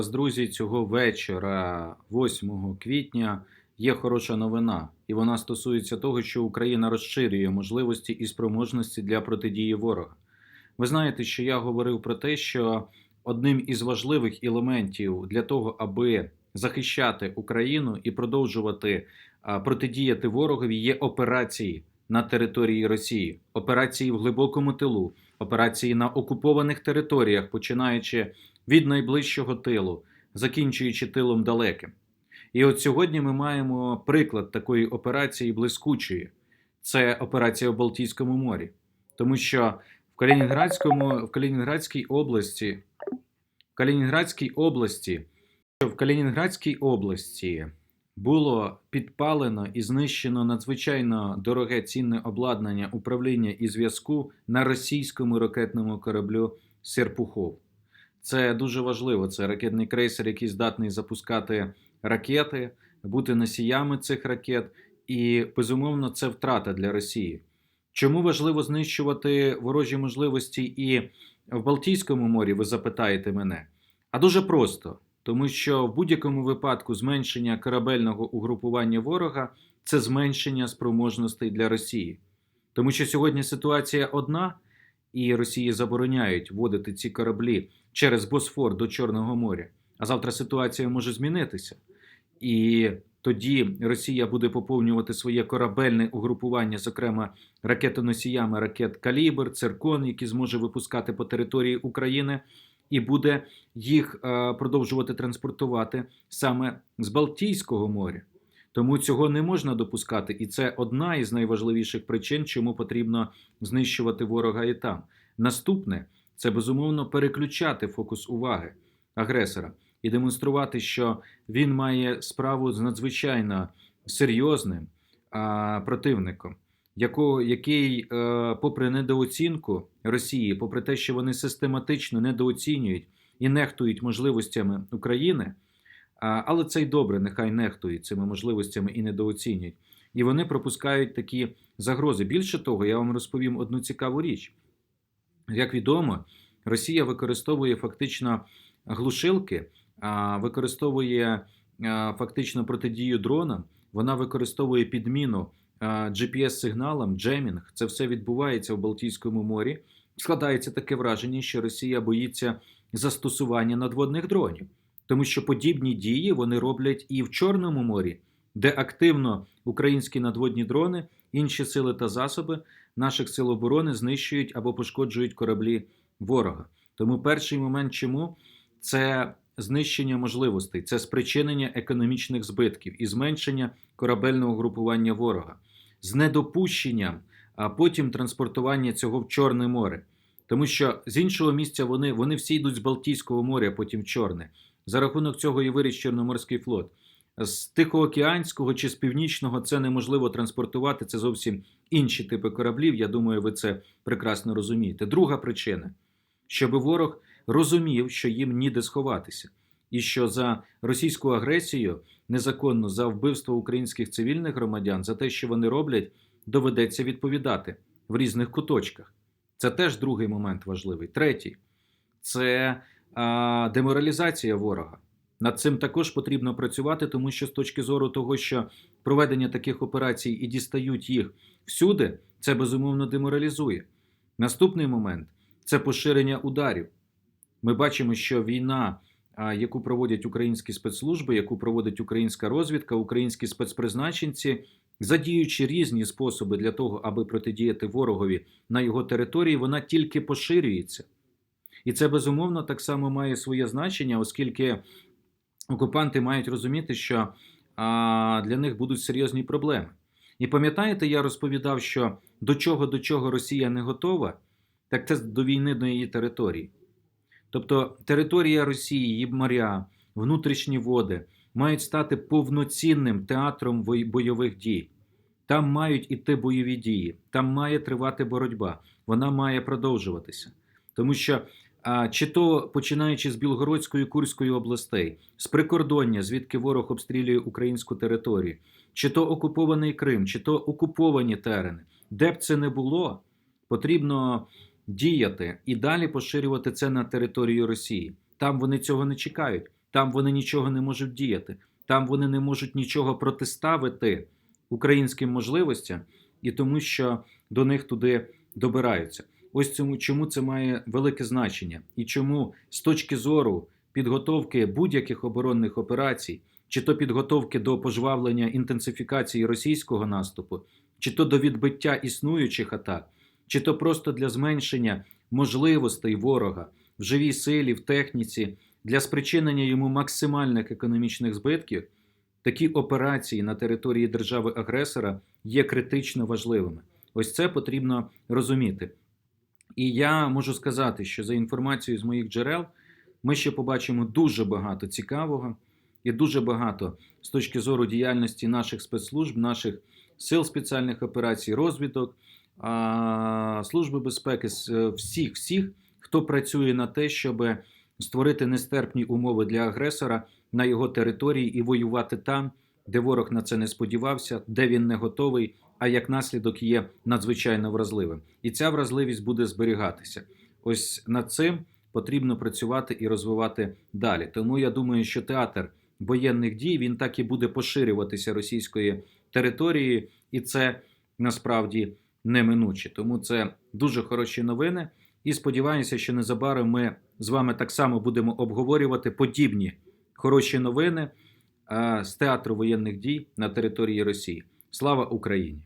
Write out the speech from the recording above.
Друзі, цього вечора, 8 квітня, є хороша новина, і вона стосується того, що Україна розширює можливості і спроможності для протидії ворога. Ви знаєте, що я говорив про те, що одним із важливих елементів для того, аби захищати Україну і продовжувати протидіяти ворогові, є операції на території Росії, операції в глибокому тилу, операції на окупованих територіях, починаючи від найближчого тилу, закінчуючи тилом далеким. І от сьогодні ми маємо приклад такої операції блискучої. Це операція в Балтійському морі. Тому що в Калінінградському, в Калінінградській області, в Калінінградській області, в Калінінградській області було підпалено і знищено надзвичайно дороге цінне обладнання управління і зв'язку на російському ракетному кораблю Серпухов. Це дуже важливо. Це ракетний крейсер, який здатний запускати ракети, бути носіями цих ракет, і безумовно це втрата для Росії. Чому важливо знищувати ворожі можливості і в Балтійському морі? Ви запитаєте мене? А дуже просто, тому що в будь-якому випадку зменшення корабельного угрупування ворога це зменшення спроможностей для Росії, тому що сьогодні ситуація одна, і Росії забороняють вводити ці кораблі через Босфор до Чорного моря. А завтра ситуація може змінитися. І тоді Росія буде поповнювати своє корабельне угрупування, зокрема ракетоносіями ракет Калібр, Циркон, які зможе випускати по території України, і буде їх е, продовжувати транспортувати саме з Балтійського моря. Тому цього не можна допускати, і це одна із найважливіших причин, чому потрібно знищувати ворога і там. Наступне це безумовно переключати фокус уваги агресора і демонструвати, що він має справу з надзвичайно серйозним а, противником, якого, який, е, попри недооцінку Росії, попри те, що вони систематично недооцінюють і нехтують можливостями України. А, але це й добре, нехай нехтують цими можливостями і недооцінюють. І вони пропускають такі загрози. Більше того, я вам розповім одну цікаву річ. Як відомо, Росія використовує фактично глушилки, використовує фактично протидію дронам, вона використовує підміну GPS-сигналам, джемінг. Це все відбувається в Балтійському морі. Складається таке враження, що Росія боїться застосування надводних дронів, тому що подібні дії вони роблять і в Чорному морі, де активно українські надводні дрони, інші сили та засоби наших сил оборони знищують або пошкоджують кораблі ворога. Тому перший момент, чому це знищення можливостей, це спричинення економічних збитків і зменшення корабельного групування ворога з недопущенням, а потім транспортування цього в Чорне море. Тому що з іншого місця вони вони всі йдуть з Балтійського моря, потім в Чорне. За рахунок цього і виріс Чорноморський флот. З Тихоокеанського чи з північного це неможливо транспортувати. Це зовсім інші типи кораблів. Я думаю, ви це прекрасно розумієте. Друга причина, щоб ворог розумів, що їм ніде сховатися, і що за російську агресію незаконно за вбивство українських цивільних громадян, за те, що вони роблять, доведеться відповідати в різних куточках. Це теж другий момент важливий. Третій це деморалізація ворога. Над цим також потрібно працювати, тому що з точки зору того, що проведення таких операцій і дістають їх всюди, це безумовно деморалізує. Наступний момент це поширення ударів. Ми бачимо, що війна, яку проводять українські спецслужби, яку проводить українська розвідка, українські спецпризначенці, задіючи різні способи для того, аби протидіяти ворогові на його території, вона тільки поширюється. І це безумовно так само має своє значення, оскільки окупанти мають розуміти, що а, для них будуть серйозні проблеми. І пам'ятаєте, я розповідав, що до чого до чого Росія не готова, так це до війни на її території. Тобто територія Росії, її моря, внутрішні води мають стати повноцінним театром бойових дій. Там мають іти бойові дії, там має тривати боротьба, вона має продовжуватися. Тому що чи то починаючи з Білгородської Курської областей, з прикордоння, звідки ворог обстрілює українську територію, чи то окупований Крим, чи то окуповані терени, де б це не було, потрібно діяти і далі поширювати це на територію Росії. Там вони цього не чекають. Там вони нічого не можуть діяти, там вони не можуть нічого протиставити українським можливостям і тому, що до них туди добираються. Ось цьому чому це має велике значення, і чому з точки зору підготовки будь-яких оборонних операцій, чи то підготовки до пожвавлення інтенсифікації російського наступу, чи то до відбиття існуючих атак, чи то просто для зменшення можливостей ворога в живій силі, в техніці, для спричинення йому максимальних економічних збитків, такі операції на території держави-агресора є критично важливими. Ось це потрібно розуміти. І я можу сказати, що за інформацією з моїх джерел ми ще побачимо дуже багато цікавого і дуже багато з точки зору діяльності наших спецслужб, наших сил спеціальних операцій, розвідок, служби безпеки, е, всіх, всіх, хто працює на те, щоб створити нестерпні умови для агресора на його території і воювати там, де ворог на це не сподівався, де він не готовий, а як наслідок є надзвичайно вразливим. І ця вразливість буде зберігатися. Ось над цим потрібно працювати і розвивати далі. Тому я думаю, що театр воєнних дій він так і буде поширюватися російської території, і це насправді неминуче. Тому це дуже хороші новини. І сподіваюся, що незабаром ми з вами так само будемо обговорювати подібні хороші новини з театру воєнних дій на території Росії. Слава Україні!